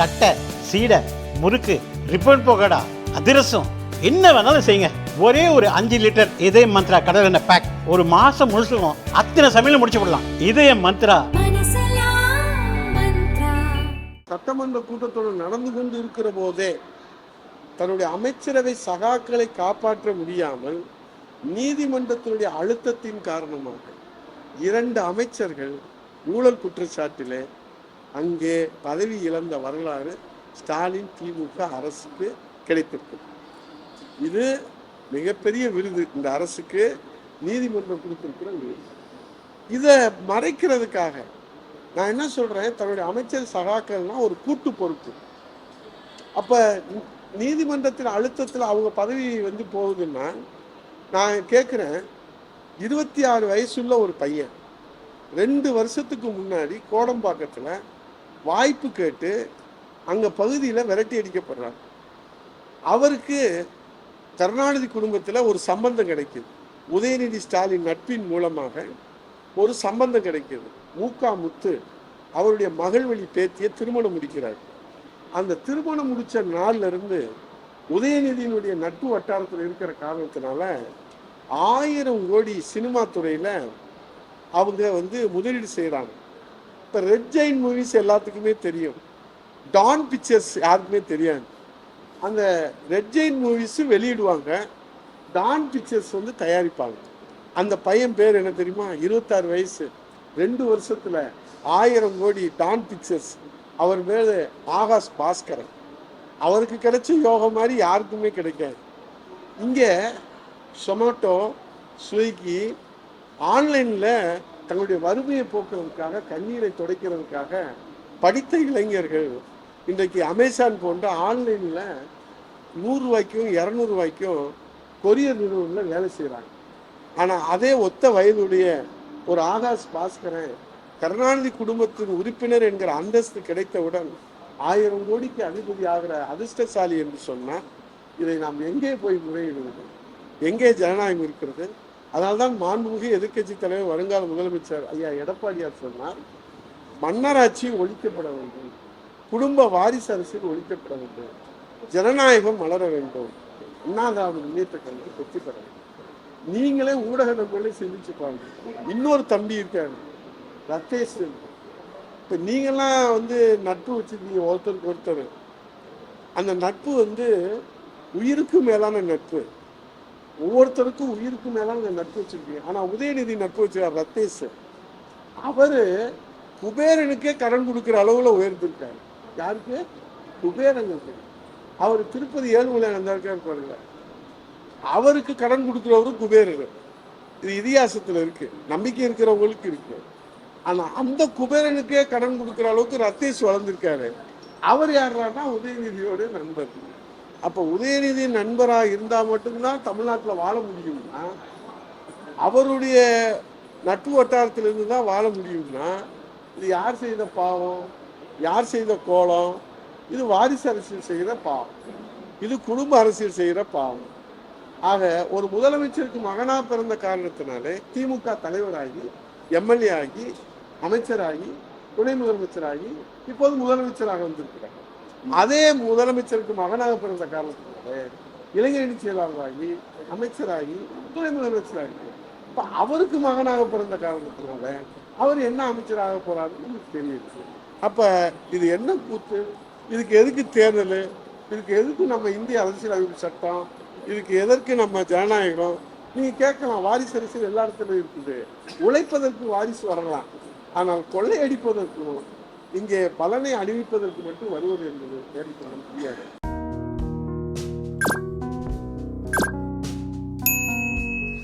தட்டை சீடை முறுக்கு ரிப்பன் போகடா அதிரசம் என்ன வேணாலும் செய்யுங்க. ஒரே ஒரு அஞ்சு லிட்டர் இதய மந்த்ரா கடல் எண்ணெய் பேக் ஒரு மாசம் முழுசுக்கும் அத்தனை சமையல் முடிச்சு விடலாம் இதய மந்த்ரா. சட்டமன்ற கூட்டத்தொடர் நடந்து கொண்டு இருக்கிற போதே தன்னுடைய அமைச்சரவை சகாக்களை காப்பாற்ற முடியாமல் நீதிமன்றத்தினுடைய அழுத்தத்தின் காரணமாக இரண்டு அமைச்சர்கள் ஊழல் குற்றச்சாட்டிலே அங்கே பதவி இழந்த வரலாறு ஸ்டாலின் திமுக அரசுக்கு கிடைத்திருக்கும் இது மிகப்பெரிய விருது இந்த அரசுக்கு. நீதிமன்றம் கொடுத்திருக்கிற விருது. இதை மறைக்கிறதுக்காக நான் என்ன சொல்கிறேன் தன்னுடைய அமைச்சர் சகாக்கள்னால் ஒரு கூட்டு பொறுப்பு. அப்போ நீதிமன்றத்தின் அழுத்தத்தில் அவங்க பதவி வந்து போகுதுன்னா நான் கேட்குறேன் இருபத்தி ஆறு வயசுள்ள ஒரு பையன் ரெண்டு வருஷத்துக்கு முன்னாடி கோடம்பாக்கத்தில் வாய்ப்பு கேட்டு அங்கே பகுதியில் விரட்டி அடிக்கப்படுறார். அவருக்கு கருணாநிதி குடும்பத்தில் ஒரு சம்பந்தம் கிடைக்குது. உதயநிதி ஸ்டாலின் நட்பின் மூலமாக ஒரு சம்பந்தம் கிடைக்கிது. மூக்கா முத்து அவருடைய மகள் வழி பேத்தியை திருமணம் முடிக்கிறார். அந்த திருமணம் முடித்த நாள்ல இருந்து உதயநிதியினுடைய நட்பு வட்டாரத்தில் இருக்கிற காரணத்தினால ஆயிரம் கோடி சினிமா துறையில் அவங்க வந்து முதலீடு செய்கிறாங்க இப்போ ரெட் ஜெயின் மூவிஸ் எல்லாத்துக்குமே தெரியும். டான் பிக்சர்ஸ் யாருக்குமே தெரியாது. அந்த ரெட் ஜெயின் மூவிஸும் வெளியிடுவாங்க. டான் பிக்சர்ஸ் வந்து தயாரிப்பாங்க. அந்த பையன் பேர் என்ன தெரியுமா? இருபத்தாறு வயசு. ரெண்டு வருஷத்தில் ஆயிரம் கோடி டான் பிக்சர்ஸ் அவர் பேர் ஆகாஷ் பாஸ்கரன். அவருக்கு கிடைச்ச யோகம் மாதிரி யாருக்குமே கிடைக்காது. இங்கே சொமேட்டோ ஸ்விக்கி ஆன்லைனில் தங்களுடைய வறுமையை போக்குறதுக்காக கண்ணீரை துடைக்கிறதுக்காக படித்த இளைஞர்கள் இன்றைக்கு அமேசான் போன்ற ஆன்லைனில் நூறுரூவாய்க்கும் இரநூறுவாய்க்கும் கொரியர் நிறுவனங்களில் வேலை செய்கிறாங்க ஆனால் அதே ஒத்த வயதுடைய ஒரு ஆகாஷ் பாஸ்கரன் கருணாநிதி குடும்பத்தின் உறுப்பினர் என்கிற அந்தஸ்து கிடைத்தவுடன் ஆயிரம் கோடிக்கு அதிபதி ஆகிற அதிர்ஷ்டசாலி என்று சொன்னால் இதை நாம் எங்கே போய் முறையிடுவது? எங்கே ஜனநாயகம் இருக்கிறது? அதனால்தான் மாண்புமிகு எதிர்க்கட்சி தலைவர் வருங்கால முதலமைச்சர் ஐயா எடப்பாடியார் சொன்னார் மன்னராட்சி ஒழிக்கப்பட வேண்டும் குடும்ப வாரிசு அரசியல் ஒழிக்கப்பட வேண்டும் ஜனநாயகம் மலர வேண்டும் அண்ணாதிராவிட முன்னேற்ற கழகம் வெற்றி பெற வேண்டும். நீங்களே ஊடக நண்பர்களே சிந்திச்சு பாருங்க. இன்னொரு தம்பி இருக்காரு ரத்தேஷ் இப்போ நீங்களாம் வந்து நட்பு வச்சிருக்கீங்க ஒருத்தருக்கு ஒருத்தர். அந்த நட்பு வந்து உயிருக்கு மேலான நட்பு. ஒவ்வொருத்தருக்கும் உயிருக்கு மேலே அந்த நட்பு வச்சிருக்கீங்க. ஆனால் உதயநிதி நட்பு வச்சிருக்கார் ரத்தேஷ் அவர் குபேரனுக்கே கடன் கொடுக்குற அளவில் உயர்ந்திருக்காரு. யாருக்கு? குபேரனுக்கு. அவர் திருப்பதி ஏழுமலையான் இருக்காரு பாருங்க. அவருக்கு கடன் கொடுக்குறவரும் குபேரர். இது இதிகாசத்தில் இருக்கு. நம்பிக்கை இருக்கிறவங்களுக்கு இருக்கு. ஆனால் அந்த குபேரனுக்கே கடன் கொடுக்குற அளவுக்கு ரத்தேஷ் வளர்ந்துருக்காரு. அவர் யாருன்னா உதயநிதியோட நண்பர். அப்போ உதயநிதி நண்பராக இருந்தால் மட்டும்தான் தமிழ்நாட்டில் வாழ முடியும்னா அவருடைய நட்பு வட்டாரத்திலிருந்து தான் வாழ முடியும்னா இது யார் செய்த பாவம்? யார் செய்த கோலம்? இது வாரிசு அரசியல் செய்கிற பாவம். இது குடும்ப அரசியல் செய்கிற பாவம். ஆக ஒரு முதலமைச்சருக்கு மகனாக பிறந்த காரணத்தினாலே திமுக தலைவராகி எம்எல்ஏ ஆகி அமைச்சராகி துணை முதலமைச்சராகி இப்போது முதலமைச்சராக வந்திருக்கிறார். அதே முதலமைச்சருக்கு மகனாக பிறந்த காரணத்தினாலே இளைஞரணி செயலாளராகி அமைச்சராகி துணை முதலமைச்சராகி. இப்ப அவருக்கு மகனாக பிறந்த காரணத்தினால அவர் என்ன அமைச்சராக போறாருன்னு நமக்கு தெரியுது. அப்ப இது என்ன கூத்து? இதுக்கு எதுக்கு தேர்தல்? இதுக்கு எதுக்கு நம்ம இந்திய அரசியலமைப்பு சட்டம்? இதுக்கு எதற்கு நம்ம ஜனநாயகம்? நீங்க கேட்கலாம் வாரிசு அரசியல் எல்லா இடத்துலயும் இருக்குது. உழைப்பதற்கு வாரிசு வரலாம். ஆனால் கொள்ளையடிப்பதற்கும் இங்கே பலனை அணிவிப்பதற்கு மட்டும் வருவது என்பது ஏற்றுக்கொள்ள முடியாது.